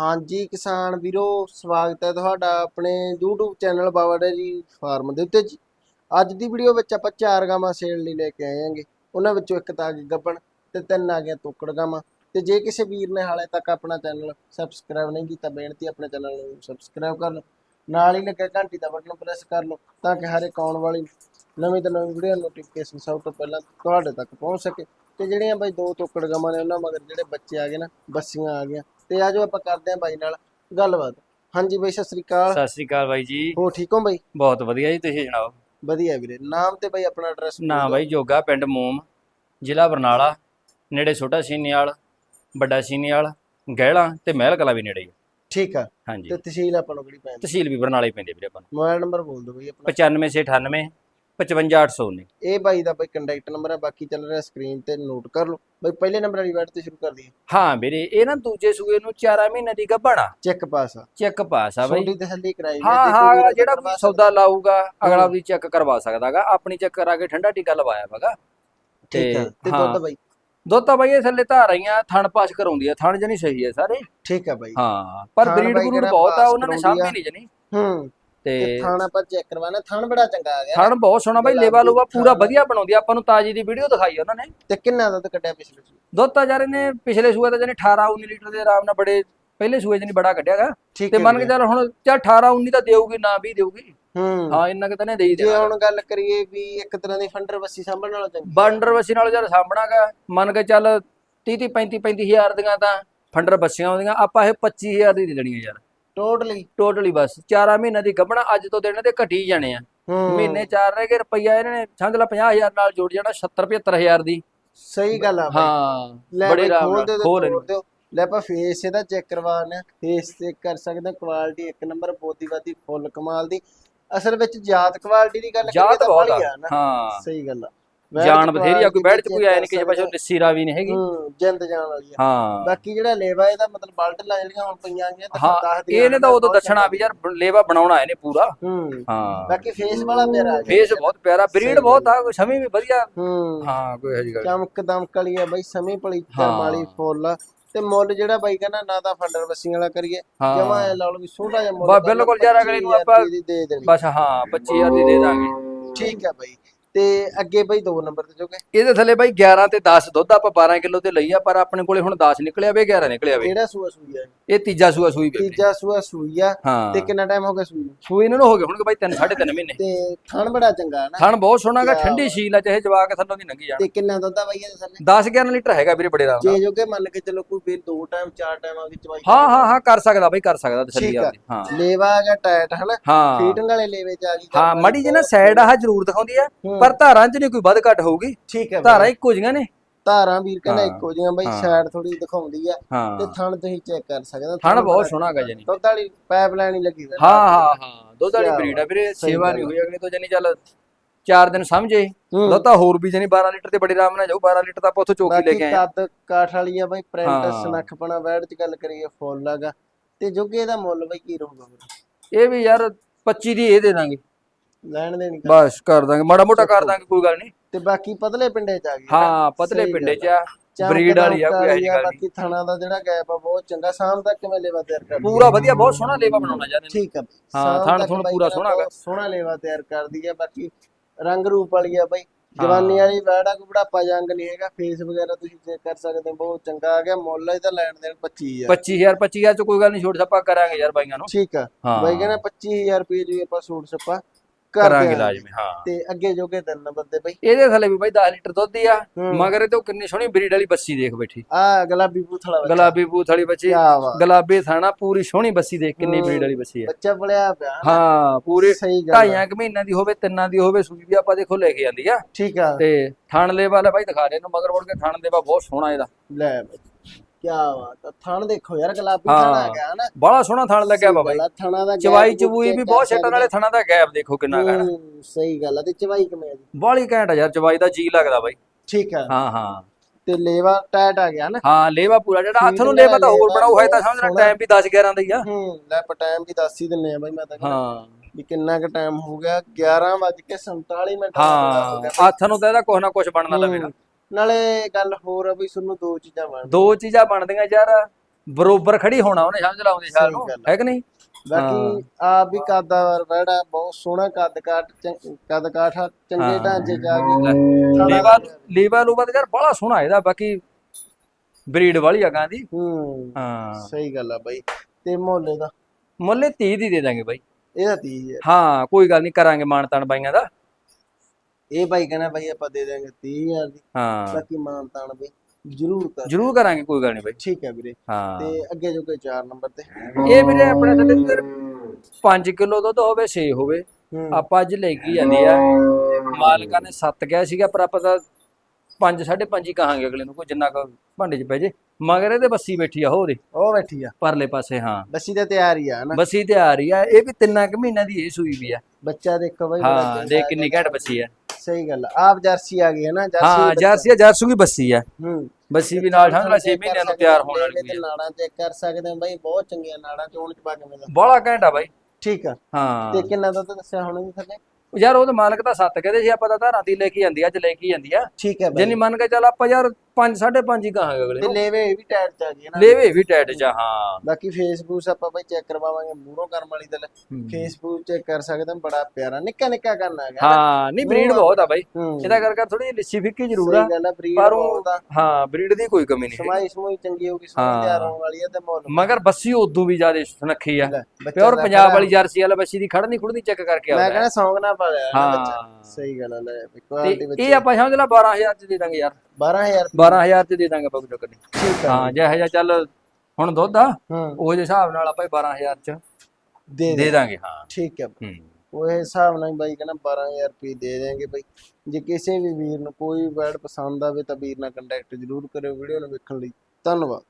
ਹਾਂਜੀ, ਕਿਸਾਨ ਵੀਰੋ, ਸਵਾਗਤ ਹੈ ਤੁਹਾਡਾ ਆਪਣੇ YouTube channel Baba dairy farm ਦੇ ਉੱਤੇ ਜੀ। ਅੱਜ ਦੀ ਵੀਡੀਓ ਵਿੱਚ ਆਪਾਂ ਚਾਰ ਗਾਵਾਂ ਸੇਲ ਲਈ ਲੈ ਕੇ ਆਏ ਆਂਗੇ ਉਹਨਾਂ ਵਿੱਚੋਂ ਇੱਕ ਤਾਂ ਆ ਗਈ ਗੱਬਣ ਤੇ ਤਿੰਨ ਆ ਗਈਆਂ ਤੋਕੜ ਗਾਵਾਂ। ਤੇ ਜੇ ਕਿਸੇ ਵੀਰ ਨੇ ਹਾਲੇ ਤੱਕ ਆਪਣਾ ਚੈਨਲ ਸਬਸਕ੍ਰਾਈਬ ਨਹੀਂ ਕੀਤਾ, ਬੇਨਤੀ ਆਪਣੇ ਚੈਨਲ ਨੂੰ ਸਬਸਕ੍ਰਾਈਬ ਕਰ ਲਓ। ਨਾਲ ਹੀ ਲੱਗੇ ਘੰਟੀ ਦਾ ਬਟਨ ਪ੍ਰੈਸ ਕਰ ਲਓ, ਤਾਂ ਕਿ ਹਰ ਇੱਕ ਆਉਣ ਵਾਲੀ ਨਵੀਂ ਤੋਂ ਨਵੀਂ ਵੀਡੀਓ ਨੋਟੀਫਿਕੇਸ਼ਨ ਸਭ ਤੋਂ ਪਹਿਲਾਂ ਤੁਹਾਡੇ ਤੱਕ ਪਹੁੰਚ ਸਕੇ। ਤੇ ਜਿਹੜੀਆਂ ਬਾਈ ਦੋ ਤੋਕੜ ਗਾਵਾਂ ਨੇ ਉਹਨਾਂ ਮਗਰ ਜਿਹੜੇ ਬੱਚੇ ਆ ਗਏ ਨਾ, ਬੱਸੀਆਂ ਆ ਗਈਆਂ। ਤੇ ਆਜੋ ਆਪਾਂ ਕਰਦੇ ਆਂ ਬਾਈ ਨਾਲ ਗੱਲਬਾਤ। ਹਾਂਜੀ ਬਾਈ ਸਤਿ ਸ੍ਰੀ ਅਕਾਲ। ਸਤਿ ਸ੍ਰੀ ਅਕਾਲ ਬਾਈ ਜੀ। ਹੋ ਠੀਕ ਹੋ ਬਾਈ? ਬਹੁਤ ਵਧੀਆ ਜੀ ਤੁਸੀਂ ਜਣਾਓ ਵਧੀਆ ਵੀਰੇ। ਨਾਮ ਤੇ ਬਾਈ ਆਪਣਾ ਐਡਰੈਸ ਨਾ ਬਾਈ ਜੋਗਾ ਪਿੰਡ ਮੂਮ ਜ਼ਿਲ੍ਹਾ ਬਰਨਾਲਾ ਨੇੜੇ ਛੋਟਾ ਸੀਨੀਵਾਲ ਵੱਡਾ ਸੀਨੀਵਾਲ ਗਹਿਲਾ ਤੇ ਮਹਿਲ ਕਲਾ ਵੀ ਨੇੜੇ ਹੀ ਆ। ਠੀਕ ਆ। ਹਾਂਜੀ। ਤੇ ਤਹਿਸੀਲ ਆਪਾਂ ਨੂੰ ਕਿਹੜੀ ਪੈਂਦੀ? ਤਹਿਸੀਲ ਵੀ ਬਰਨਾਲਾ ਹੀ ਪੈਂਦੀ ਵੀਰੇ ਆਪਾਂ ਮੋਬਾਈਲ ਨੰਬਰ ਬੋਲ ਦਿਓ ਬਾਈ ਆਪਣਾ। 9598 55819 ਇਹ ਬਾਈ ਦਾ ਬਾਈ ਕੰਟੈਕਟ ਨੰਬਰ ਹੈ ਬਾਕੀ ਚੱਲ ਰਿਹਾ ਸਕਰੀਨ ਤੇ ਨੋਟ ਕਰ ਲਓ। ਬਾਈ ਪਹਿਲੇ ਨੰਬਰ ਵਾਲੀ ਵੈਟ ਤੇ ਸ਼ੁਰੂ ਕਰ ਦਈਏ ਹਾਂ ਵੀਰੇ ਇਹ ਨਾ ਦੂਜੇ ਸੂਏ ਨੂੰ 4 ਮਹੀਨੇ ਦੀ ਗੱਭਣਾ। ਚੈੱਕ ਪਾਸ ਆ। ਚੈੱਕ ਪਾਸ ਆ ਬਾਈ। ਛੋਟੀ ਤਸੱਲੀ ਕਰਾਈ ਹਾਂ ਹਾਂ ਜਿਹੜਾ ਕੋਈ ਸੌਦਾ ਲਾਊਗਾ ਅਗਲਾ। ਵੀ ਚੈੱਕ ਕਰਵਾ ਸਕਦਾਗਾ ਆਪਣੀ ਚੈੱਕ ਕਰਾ ਕੇ ਠੰਡਾ ਟੀਕਾ ਲਵਾਇਆ ਵਾਗਾ ਤੇ ਹਾਂ। ਦੁੱਧ ਬਾਈ? ਦੁੱਧ ਤਾਂ ਬਾਈ ਇਹ ਥੱਲੇ ਧਾਰ ਰਹੀਆਂ ਥਣ ਪਾਸ ਕਰਾਉਂਦੀ ਆ। ਥਣ ਜਣੀ ਸਹੀ ਹੈ ਸਾਰੇ। ਠੀਕ ਆ ਬਾਈ। ਹਾਂ ਪਰ ਬਰੀਡ ਬਰੂਡ ਬਹੁਤ ਆ ਉਹਨਾਂ ਨੇ। ਸਾਂਭੀ ਨਹੀਂ ਜਣੀ। ਹੂੰ। ਤੇ ਥਾਣਾ ਆਪਾਂ ਚੈੱਕ ਕਰਵਾਣਾ ਥਣ ਬੜਾ ਚੰਗਾ ਆ ਗਿਆ। ਥਣ ਬਹੁਤ ਸੋਹਣਾ ਬਾਈ ਲੇਵਾ ਲੂਵਾ ਪੂਰਾ। ਵਧੀਆ ਬਣਾਉਂਦੀ ਆ। ਆਪਾਂ ਨੂੰ ਤਾਜੀ ਦੀ ਵੀਡੀਓ ਦਿਖਾਈ ਉਹਨਾਂ ਨੇ। ਤੇ ਕਿੰਨਾ ਦੁੱਧ ਕੱਢਿਆ ਪਿਛਲੇ ਸੂਏ ਦੁੱਧ ਤਾਂ ਯਾਰ ਇਹਨੇ ਪਿਛਲੇ ਸੂਏ ਤਾਂ ਜਨੇ 18 19 ਲੀਟਰ ਦੇ ਆਰਾਮ ਨਾਲ ਬੜੇ ਪਹਿਲੇ ਸੂਏ ਜਨੀ ਬੜਾ ਕੱਢਿਆਗਾ ਤੇ ਮੰਨ ਕੇ। ਚੱਲ ਹੁਣ ਚਾ 18 19 ਤਾਂ ਦੇਊਗੀ ਨਾ ਵੀ ਦੇਊਗੀ। ਹੂੰ। ਹਾਂ ਇੰਨਾ ਕਿ ਤਾਂ ਨੇ ਦੇ ਹੀ ਜੇ ਹੁਣ ਗੱਲ ਕਰੀਏ ਵੀ ਇੱਕ ਤਰ੍ਹਾਂ ਦੀ ਫੰਡਰ ਬੱਸੀ ਸਾਂਭਣ ਨਾਲੋਂ ਚੰਗੀ। ਬੰਡਰ ਬੱਸੀ ਨਾਲ ਯਾਰ ਸਾਹਮਣਾਗਾ ਮੰਨ ਕੇ ਚੱਲ 30 30 35 35000 ਦੀਆਂ ਤਾਂ ਫੰਡਰ ਬੱਸੀਆਂ ਆਉਂਦੀਆਂ। ਆਪਾਂ ਇਹ 25000 ਦੀ ਦੇ ਦੇਣੀਆਂ ਯਾਰ। ਟੋਟਲੀ ਟੋਟਲੀ ਬਸ। 4 ਮਹੀਨਿਆਂ ਦੀ ਗੱਭਣਾ ਅੱਜ ਤੋਂ ਦਿਨ ਤੇ ਘਟੀ ਜਾਣੇ ਆ। ਮਹੀਨੇ 4 ਰਹਿ ਗਏ ਰੁਪਈਆ ਇਹਨਾਂ ਨੇ ਸਮਝ ਲਾ 50000 ਨਾਲ ਜੁੜ ਜਾਣਾ 70 75000 ਦੀ। ਸਹੀ ਗੱਲ ਆ ਬਾਈ। ਹਾਂ ਬੜੇ ਖੋਲ ਦੇ ਦਿਓ ਲੈ ਆਪਾਂ ਫੇਸ ਇਹਦਾ ਚੈੱਕ ਕਰਵਾਉਣਾ ਹੈ। ਫੇਸ ਚੈੱਕ ਕਰ ਸਕਦੇ ਕੁਆਲਿਟੀ ਇੱਕ ਨੰਬਰ ਬੋਦੀਵਾਦੀ ਫੁੱਲ ਕਮਾਲ ਦੀ। ਅਸਲ ਵਿੱਚ ਜਾਤ ਕੁਆਲਿਟੀ ਦੀ ਗੱਲ ਕਰੀਏ ਤਾਂ ਬੜੀ ਆ ਨਾ। ਹਾਂ। ਸਹੀ ਗੱਲ ਆ। ਦੀ ਬਥੇਰੀ ਆ ਕੋਈ ਬੈਠ ਚ ਕੋਈ ਆਇਆ ਨਹੀਂ ਕਿਸੇ ਪਾਸੋਂ ਲੱਸੀ ਰਾਵੀ ਨਹੀਂ ਹੈਗੀ। ਹੂੰ ਜਿੰਦ ਜਾਨ ਵਾਲੀ ਆ। ਹਾਂ। ਬਾਕੀ ਜਿਹੜਾ ਲੇਵਾ ਇਹਦਾ ਮਤਲਬ ਬਲਟ ਲਾ ਜਿਹੜੀਆਂ ਹੁਣ ਪਈਆਂ ਆਗੀਆਂ ਤਾਂ ਹਾਂ ਦੱਸ ਦੀਆਂ ਇਹਨੇ ਤਾਂ ਉਦੋਂ ਦੱਸਣਾ ਵੀ ਯਾਰ ਲੇਵਾ ਬਣਾਉਣਾ ਇਹਨੇ ਪੂਰਾ। ਹੂੰ ਹਾਂ। ਬਾਕੀ ਫੇਸ ਵਾਲਾ ਮੇਰਾ ਆ ਫੇਸ ਬਹੁਤ ਪਿਆਰਾ ਬਰੀਡ ਬਹੁਤ ਆ ਕੋਈ ਸਮੇਂ ਵੀ ਵਧੀਆ। ਹੂੰ। ਹਾਂ ਕੋਈ ਹਜੀ ਗੱਲ ਚਮਕ ਦਮਕ ਵਾਲੀ ਆ ਬਾਈ ਸਮੀ ਪਲੀ ਹਾਂ। ਵਾਲੀ ਫੁੱਲ ਤੇ ਮੁੱਲ ਜਿਹੜਾ ਬਾਈ ਕਹਿੰਦਾ ਨਾ ਤਾਂ ਫੰਡਰ ਬੱਸੀਆਂ ਵਾਲਾ ਕਰੀਏ। ਹਾਂ। ਜਮਾ ਲਾ ਲਓ ਵੀ ਛੋਟਾ ਜਿਹਾ ਮੁੱਲ ਬਿਲਕੁਲ ਯਾਰ ਅਗਲੇ ਨੂੰ 25,000 ਆਪਾਂ- ਬਸ ਹਾਂ 25000 ਦੀ ਦੇ ਦਾਂਗੇ। ਠੀਕ ਆ ਬਾਈ। ਤੇ ਅੱਗੇ ਬਾਈ ਦੋ ਨੰਬਰ ਤੇ ਜੋਗੇ। ਇਹਦੇ ਥੱਲੇ ਬਾਈ 11 ਤੇ 10 ਦੁੱਧ ਆਪਾਂ 12 ਕਿਲੋ ਤੇ ਲਈ ਆ ਪਰ ਆਪਣੇ ਕੋਲੇ ਹੁਣ 10 ਨਿਕਲਿਆ ਵੇ 11 ਨਿਕਲਿਆ ਵੇ। ਕਿਹੜਾ ਸੂਆ ਸੂਈ ਆ ਇਹ? ਤੀਜਾ ਸੂਆ ਸੂਈ ਵੇ। ਤੀਜਾ ਸੂਆ ਸੂਈ ਆ ਤੇ ਕਿੰਨਾ ਟਾਈਮ ਹੋ ਗਿਆ ਸੂਈ ਨੂੰ? ਸੂਈ ਨੂੰ ਹੋ ਗਏ ਹੋਣਗੇ ਬਾਈ 3 3.5 ਮਹੀਨੇ। ਤੇ ਥਣ ਬੜਾ ਚੰਗਾ ਨਾ। ਥਣ ਬਹੁਤ ਸੋਹਣਾਗਾ ਠੰਡੀ ਸ਼ੀਲ ਆ ਚਾਹੇ ਜਵਾ ਕੇ ਥੱਲੋਂ ਦੀ ਲੰਗੀ ਜਾਣ। ਤੇ ਕਿੰਨਾ ਦੁੱਧ ਆ ਬਾਈ ਇਹਦੇ ਥੱਲੇ? 10 11 ਲੀਟਰ ਹੈਗਾ ਵੀਰੇ ਬੜੇ ਆਰਾਮ ਨਾਲ। ਜੇ ਜੋਗੇ ਮੰਨ ਕੇ ਚਲੋ ਕੋਈ ਵੀਰ ਦੋ ਟਾਈਮ ਚਾਰ ਟਾਈਮਾਂ ਵਿੱਚ ਬਾਈ ਹਾਂ ਹਾਂ ਹਾਂ ਕਰ ਸਕਦਾ ਬਾਈ ਕਰ ਸਕਦਾ ਤਸੱਲੀ ਆ। ਹਾਂ। ਲੇਵਾ ਗਿਆ ਟਾਇਟ ਹਨਾ? ਹਾਂ। ਫੀਟਿੰਗ ਵਾਲੇ ਲੇਵੇ ਚ ਆ ਗਈ ਹਾਂ ਮੜੀ ਜਿਹੀ ਨਾ ਸਾਈਡ ਆਹ ਜ਼ਰੂਰ ਦਿਖਾਉਂਦੀ ਆ। ਪਰ ਧਾਰਾਂ 'ਚ ਨਹੀਂ ਕੋਈ ਵੱਧ ਘੱਟ ਹੋਊਗੀ। ਠੀਕ ਹੈ ਧਾਰਾਂ ਇੱਕੋ ਜੀਆਂ ਨੇ। ਧਾਰਾਂ ਵੀਰ ਕਹਿੰਦਾ। ਇੱਕੋ ਜਿਹੀਆਂ ਬਾਈ। ਸਾਈਡ ਥੋੜੀ ਦਿਖਾਉਂਦੀ ਆ। ਤੇ ਥਣ ਤੁਸੀਂ ਚੈੱਕ ਕਰ ਸਕਦੇ ਹੋ। ਥਣ ਬਹੁਤ ਸੋਹਣਾ ਹੈਗਾ ਜਾਨੀ ਦੁੱਧ ਵਾਲੀ ਪਾਈਪਲਾਈਨ ਹੀ ਲੱਗੀ। ਹਾਂ ਹਾਂ ਹਾਂ। ਦੁੱਧ ਵਾਲੀ ਬਰੀਡ ਆ ਵੀਰੇ ਸੇਵਾ ਨਹੀਂ ਹੋਈ ਅਗਲੇ ਤੋਂ ਜਾਨੀ ਚੱਲ 4 ਦਿਨ ਸਮਝੇ। ਦੁੱਧ ਤਾਂ ਹੋਰ ਵੀ ਜਾਨੀ 12 ਲੀਟਰ ਤੇ ਬੜੇ ਆਰਾਮ ਨਾਲ ਜਾਊ 12 ਲੀਟਰ ਤਾਂ ਆਪਾਂ ਉੱਥੋਂ ਚੋਕੀ ਲੈ ਕੇ ਆਏ। ਕੱਦ ਕਾਠ ਵਾਲੀ ਆ ਬਾਈ ਪ੍ਰਿੰਟ। ਸਨੱਖਪਣਾ ਵੈੜ ਚ ਗੱਲ ਕਰੀਏ ਫੁੱਲ ਹੈਗਾ। ਤੇ ਜੋਗੇ ਇਹਦਾ ਮੁੱਲ ਬਾਈ ਕੀ ਰਹੂਗਾ ਇਹ ਵੀ ਯਾਰ 25 ਦੀ ਇਹ ਦੇ ਦਾਂਗੇ। ਲੈਣ ਦੇਣੀ ਕਰ- ਬਸ ਕਰ ਦਾਂਗੇ ਮਾੜਾ ਮੋਟਾ ਕਰ ਦਾਂਗੇ ਕੋਈ ਗੱਲ ਨਹੀਂ। ਤੇ ਬਾਕੀ ਪਤਲੇ ਪਿੰਡੇ ਚ ਆ ਗਈ। ਹਾਂ ਪਤਲੇ ਪਿੰਡੇ ਚ ਆ। ਬਰੀਡ ਵਾਲੀ ਆ ਕੋਈ ਆ, ਗੱਲ ਨਹੀਂ। ਬਾਕੀ ਥਣਾ ਦਾ ਜਿਹੜਾ ਗੈਪ ਆ ਬਹੁਤ ਚੰਗਾ। ਸ਼ਾਮ ਤੱਕ ਕਿਵੇਂ ਲੇਵਾ ਤਿਆਰ ਕਰਦੀ ਆ? ਪੂਰਾ ਵਧੀਆ ਬਹੁਤ ਸੋਹਣਾ ਲੇਵਾ ਬਣਾਉਣਾ ਚਾਹੁੰਦੇ ਨੇ। ਠੀਕ ਆ ਹਾਂ, ਥਣ ਥੁਣ ਪੂਰਾ ਸੋਹਣਾ ਹੈਗਾ। ਸੋਹਣਾ ਲੇਵਾ ਤਿਆਰ ਕਰਦੀ ਆ ਬਾਕੀ ਰੰਗ ਰੂਪ ਵਾਲੀ ਆ ਬਾਈ। ਜਵਾਨੀ ਵਾਲੀ ਵੈੜ ਕੋਈ ਬੁਢਾਪਾ ਜੰਗ ਨਹੀਂ ਹੈਗਾ। ਫੇਸ ਵਗੈਰਾ ਤੁਸੀਂ ਚੈੱਕ ਕਰ ਸਕਦੇ ਹੋ ਬਹੁਤ ਚੰਗਾ ਆ ਗਿਆ। ਮੁੱਲ ਇਹਦਾ ਲੈਣ ਦੇਣ 25 ਆ 25000 25000 ਚ ਕੋਈ ਗੱਲ ਨਹੀਂ ਛੋਟ ਛਾਪਾ ਕਰਾਂਗੇ ਯਾਰ ਬਾਈਆਂ ਨੂੰ। ਠੀਕ ਆ। ਬਾਈ ਕਹਿੰਦਾ 25000 ਰੁਪਏ ਜੀ ਆਪਾਂ ਸੂਟ ਸੱਪਾ ਕਰ ਕਰਾਂਗੇ। ਲਾਜ਼ਮੀ ਹਾਂ ਤੇ ਅੱਗੇ ਜੋਗੇ ਤਿੰਨ ਤੇ ਬਾਈ ਇਹਦੇ ਥੱਲੇ ਵੀ ਬਾਈ 10 ਲੀਟਰ ਦੁੱਧ ਹੀ ਆ। ਮਗਰ ਇਹ ਤੋਂ ਕਿੰਨੀ ਸੋਹਣੀ ਬਰੀਡ ਵਾਲੀ ਬੱਸੀ ਦੇਖ ਬੈਠੀ ਆ ਗੁਲਾਬੀ ਬੂਥਲਾ ਬੱਚਾ ਗੁਲਾਬੀ ਬੂਥ ਵਾਲੀ ਬੱਚੀ ਗੁਲਾਬੀ ਥਾਣਾ ਪੂਰੀ ਸੋਹਣੀ ਬੱਸੀ ਦੇਖ ਕਿੰਨੀ। ਬਰੀਡ ਵਾਲੀ ਬੱਸੀ ਆ ਬੱਚਾ ਬੜਿਆ ਪਿਆ? ਹਾਂ ਪੂਰੇ ਸਹੀ ਗੱਲ ਆ। ਢਾਈਆਂ ਕੁ ਮਹੀਨਿਆਂ ਦੀ ਹੋਵੇ ਤਿੰਨਾਂ ਦੀ ਹੋਵੇ ਸੂਈ ਵੀ ਆਪਾਂ ਦੇਖੋ ਲੈ ਕੇ ਜਾਂਦੀ ਆ ਠੀਕ ਆ ਤੇ ਥਣ ਲੈ ਵਾਲਾ ਬਾਈ ਦਿਖਾ ਰਹੇ ਇਹਨੂੰ ਮਗਰ ਮੁੜ ਕੇ ਥਣ ਦੇ ਵਾ ਬਹੁਤ ਸੋਹਣਾ ਇਹਦਾ ਲੈ ਬਾਈ ਕੀ ਬਾਤ ਆ ਥਣ ਦੇਖੋ ਯਾਰ ਗੁਲਾਬੀ। ਥਣ ਆ ਗਿਆ ਹਨਾ? ਬੜਾ ਸੋਹਣਾ ਥਣ ਲੱਗਿਆ ਗੱਲ ਆ, ਥਣਾ ਦਾ ਚਵਾਈ ਚਬੂਈ ਵੀ ਬਹੁਤ ਛੱਟਣ ਵਾਲੇ ਥਣਾ ਦਾ ਗੈਪ ਦੇਖੋ ਕਿੰਨਾ ਗਾਣਾ ਸਹੀ ਗੱਲ ਆ ਤੇ ਚਵਾਈ ਕਿਵੇਂ ਆ ਜੀ? ਬਾਲੀ ਘੈਂਟ ਆ ਯਾਰ ਚਵਾਈ ਦਾ ਜੀ ਲੱਗਦਾ ਬਾਈ। ਠੀਕ ਆ। ਹਾਂ ਹਾਂ। ਤੇ ਲੇਵਾ ਟਾਇਟ ਆ ਗਿਆ ਨਾ ਹਾਂ ਲੇਵਾ ਪੂਰਾ ਜਿਹੜਾ ਹੱਥ ਨੂੰ ਲੇਵਾ ਤਾਂ ਹੋਰ ਬਣਾਉ ਹੈ ਤਾਂ ਸਮਝਣਾ ਟਾਈਮ ਵੀ 10 11 ਦਾ ਹੀ ਆ। ਹੂੰ ਲੈ ਪਰ ਟਾਈਮ ਵੀ ਦੱਸ ਹੀ ਦਿੰਨੇ ਆ ਬਾਈ ਮੈਂ ਤਾਂ ਹਾਂ। ਵੀ ਕਿੰਨਾ ਕੁ ਟਾਈਮ ਹੋ ਗਿਆ 11:47 ਮਿੰਟ ਹੋ ਹੱਥ ਨੂੰ ਤਾਂ ਇਹਦਾ ਕੁਛ ਨਾ ਕੁਛ ਬਣਨਾ ਲਵੇਗਾ। ਨਾਲੇ ਗੱਲ ਹੋਰ ਆ ਵੀ ਤੁਹਾਨੂੰ ਦੋ ਚੀਜ਼ਾਂ ਬਣ ਦੋ ਚੀਜ਼ਾਂ ਬਣਦੀਆਂ ਯਾਰ ਬਰੋਬਰ ਖੜੀ ਹੋਣਾ ਉਹਨੇ ਸਮਝ ਲਾ ਆਉਂਦੇ ਸਾਲ ਨੂੰ ਹੈ ਕਿ ਨਹੀਂ? ਬਾਕੀ ਆਪ ਵੀ ਕਾਦਾ ਵੜਾ ਬਹੁਤ ਸੋਹਣਾ ਕੱਦ ਕਾਟ ਕੱਦ ਕਾਠ ਆ, ਚੰਗੇ। ਢਾਂਚੇ ਆ ਗਈ ਲੀਵਾ ਲੀਵਾ ਲੂਵਾ ਤੇ ਯਾਰ ਬੜਾ ਸੋਹਣਾ ਇਹਦਾ ਬਾਕੀ ਬਰੀਡ ਵਾਲੀ ਆ ਗਾਂ ਦੀ। ਹੂੰ ਹਾਂ। ਸਹੀ ਗੱਲ ਆ ਬਾਈ। ਤੇ ਮੁੱਲ ਦਾ ਮੁੱਲੇ 30 ਦੀ ਦੇ ਦਾਂਗੇ ਬਾਈ। ਇਹਦਾ 30 ਹੈ ਹਾਂ ਕੋਈ ਗੱਲ ਨਹੀਂ ਕਰਾਂਗੇ ਮਾਣ ਤਾਣ ਬਾਈਆਂ ਦਾ। ਇਹ ਬਾਈ ਕਹਿੰਦਾ ਬਾਈ ਆਪਾਂ ਦੇ ਦਾਂਗੇ 30000 ਦੀ ਹਾਂ। ਬਾਕੀ ਮਾਨ ਤਾਨ ਬਈ ਜ਼ਰੂਰ ਕਰ ਜ਼ਰੂਰ ਕਰਾਂਗੇ ਕੋਈ ਗੱਲ ਨਹੀਂ ਬਾਈ। ਠੀਕ ਹੈ ਵੀਰੇ। ਹਾਂ। ਤੇ ਅੱਗੇ ਜੋ ਕੋਈ 4 ਨੰਬਰ ਤੇ। ਇਹ ਵੀਰੇ ਆਪਣੇ ਥੱਲੇ ਫਿਰ 5 ਕਿਲੋ ਦੁੱਧ ਹੋਵੇ 6 ਹੋਵੇ ਹੂੰ। ਆਪਾਂ ਅੱਜ ਲੈ ਕੇ ਜਾਂਦੇ ਆ। ਮਾਲਕਾਂ ਨੇ 7 ਕਿਹਾ ਸੀਗਾ ਪਰ ਆਪਾਂ ਤਾਂ 5 5.5 ਹੀ ਕਹਾਂਗੇ ਅਗਲੇ ਨੂੰ ਕੋਈ ਜਿੰਨਾ ਕੁ ਭਾਂਡੇ 'ਚ ਪੈ ਜੇ। ਮਗਰ ਇਹਦੇ ਬੱਸੀ ਬੈਠੀ ਆ ਹੋਰੇ ਉਹ ਬੈਠੀ ਆ। ਪਰਲੇ ਪਾਸੇ ਹਾਂ। ਬੱਸੀ ਤੇ ਤਿਆਰ ਹੀ ਆ ਨਾ ਬੱਸੀ ਤੇ ਆ ਰਹੀ ਆ। ਇਹ ਵੀ ਤਿੰਨਾਂ ਕੁ ਮਹੀਨਿਆਂ ਦੀ ਇਹ ਸੂਈ ਵੀ ਆ। ਬੱਚਾ ਦੇਖੋ ਬਾਈ ਹਾਂ ਦੇਖ ਕਿੰਨੀ ਘੈਂਟ ਬੱਸੀ ਆ। ਸਹੀ ਗੱਲ ਆ। ਆਪ ਜਰਸੀ ਆ ਗਈ ਹੈ ਨਾ ਜਰਸੀ ਹਾਂ ਦੇ ਬੱਚਾ। ਜਰਸੀ ਆ ਜਰਸੂ ਵੀ ਬੱਸੀ ਆ। ਹੂੰ। ਬੱਸੀ ਵੀ ਨਾਲ ਠੰਗਲਾ 6 ਚੈੱਕ ਕਰ ਮਹੀਨਿਆਂ ਨੂੰ ਤਿਆਰ ਹੋਣ ਵਾਲੀ ਤੇ ਨਾੜਾਂ ਚੈੱਕ ਕਰ ਸਕਦੇ ਹਾਂ ਬਾਈ ਬਹੁਤ ਚੰਗੀਆਂ ਨਾੜਾਂ ਚੋਣ ਚ ਪਾ ਕੇ ਮਿਲਦਾ ਬੜਾ ਘੈਂਟ ਆ ਬਾਈ। ਠੀਕ ਆ। ਹਾਂ। ਤੇ ਕਿੰਨਾ ਦੁੱਧ ਦੱਸਿਆ ਹੁਣ ਇਹਦੇ ਥੱਲੇ? ਯਾਰ ਉਹ ਤਾਂ ਮਾਲਕ ਤਾਂ ਸੱਤ ਕਹਿੰਦੇ ਸੀ ਆਪਾਂ ਤਾਂ ਧਾਰਾਂ ਦੀ ਲੈ ਕੇ ਜਾਂਦੀ ਆ, ਅੱਜ ਲੈ ਕੇ ਜਾਂਦੀ ਆ। ਠੀਕ ਹੈ ਜੇ ਬਾਈ। ਨਹੀਂ ਮੰਨ ਕੇ ਚੱਲ ਆਪਾਂ ਯਾਰ 5 5.5 ਹੀ ਕਹਾਂਗੇ ਅਗਲੇ ਤੇ ਨੂੰ। ਲੇਵੇ ਇਹ ਵੀ ਟਾਇਰ ਚ ਆ ਗਈ ਹੈ ਨਾ। ਲੈਵੇ ਵੀ ਟੈਟ ਜਾ ਹਾਂ। ਬਾਕੀ ਫੇਸਬੁੱਕ ਆਪਾਂ ਬਾਈ ਚੈੱਕ ਕਰਵਾਵਾਂਗੇ ਮੂਰੋਂ ਕਰਮ ਵਾਲੀ ਦਾ ਫੇਸਬੁੱਕ ਚੈੱਕ ਕਰ ਸਕਦੇ ਹਾਂ ਬੜਾ ਪਿਆਰਾ ਨਿੱਕਾ ਨਿੱਕਾ ਕਰਨਾ ਹੈਗਾ। ਹਾਂ ਨਹੀਂ ਬਰੀਡ ਬਹੁਤ ਆ ਬਾਈ। ਹੂੰ। ਇਹਦਾ ਕਰਕੇ ਥੋੜੀ ਜਿਹੀ ਲਿੱਸੀ ਫਿੱਕੀ ਜ਼ਰੂਰ ਆ। ਗੱਲ ਬਰੀਡ ਪਰ ਉਹ ਬਹੁਤ ਆ। ਹਾਂ ਬਰੀਡ ਦੀ ਕੋਈ ਕਮੀ ਨਹੀਂ। ਸਮਾਈ ਸਮੂਈ ਚੰਗੀ ਹੋਊਗੀ ਹਾਂ। ਸੋਹਣੀ ਤਿਆਰ ਹੋਣ ਵਾਲੀ ਹੈ ਤੇ ਮੁੱਲ ਮਗਰ ਬੱਸੀ ਉਦੋਂ ਵੀ ਜ਼ਿਆਦਾ ਸੁਨੱਖੀ ਆ। ਪਿਓਰ ਪੰਜਾਬ ਖੜਾ- ਵਾਲੀ ਜਰਸੀ ਵਾਲਾ ਬੱਸੀ ਦੀ ਖੜਨੀ ਖੁੜਨੀ ਚੈੱਕ ਕਰਕੇ ਮੈਂ ਆਉਂਦਾ ਕਹਿੰਦਾ ਸੌਂਗ ਨਾ ਪਾ ਲਿਆ ਨਾ ਬੱਚਾ। ਹਾਂ ਸਹੀ ਗੱਲ ਆ ਲੈ ਕੁਆਲਿਟੀ ਤੇ ਬੱਚੇ ਇਹ ਆਪਾਂ ਸਮਝ ਲਾ 12000 ਚ ਦੇ ਦਾਂਗੇ ਯਾਰ। 12000 12000 ਚ ਦੇ ਦਾਂਗੇ ਆਪਾਂ ਕੋਈ ਚੱਕਰ ਨਹੀਂ ਠੀਕ ਆ। ਹਾਂ ਜਿਹੋ ਜਿਹਾ ਚੱਲ ਹੁਣ ਦੁੱਧ ਆ ਹੂੰ। ਉਹ ਜਿਹੇ ਹਿਸਾਬ ਨਾਲ ਆਪਾਂ 12000 ਚ ਦੇ ਦੇ ਦੇ। ਦਾਂਗੇ ਹਾਂ। ਠੀਕ ਹੈ ਹੂੰ। ਉਹ ਹਿਸਾਬ ਨਾਲ ਹੀ ਬਾਈ ਕਹਿੰਦਾ 12000 ਰੁਪਏ ਦੇ ਦੇਣਗੇ ਬਾਈ। ਜੇ ਕਿਸੇ ਵੀ ਵੀਰ ਨੂੰ ਕੋਈ ਵਰਡ ਪਸੰਦ ਆਵੇ ਤਾਂ ਵੀਰ ਨਾਲ ਕੰਟੈਕਟ ਜ਼ਰੂਰ ਕਰਿਓ ਵੀਡੀਓ ਨੂੰ ਵੇਖਣ ਲਈ। ਧੰਨਵਾਦ।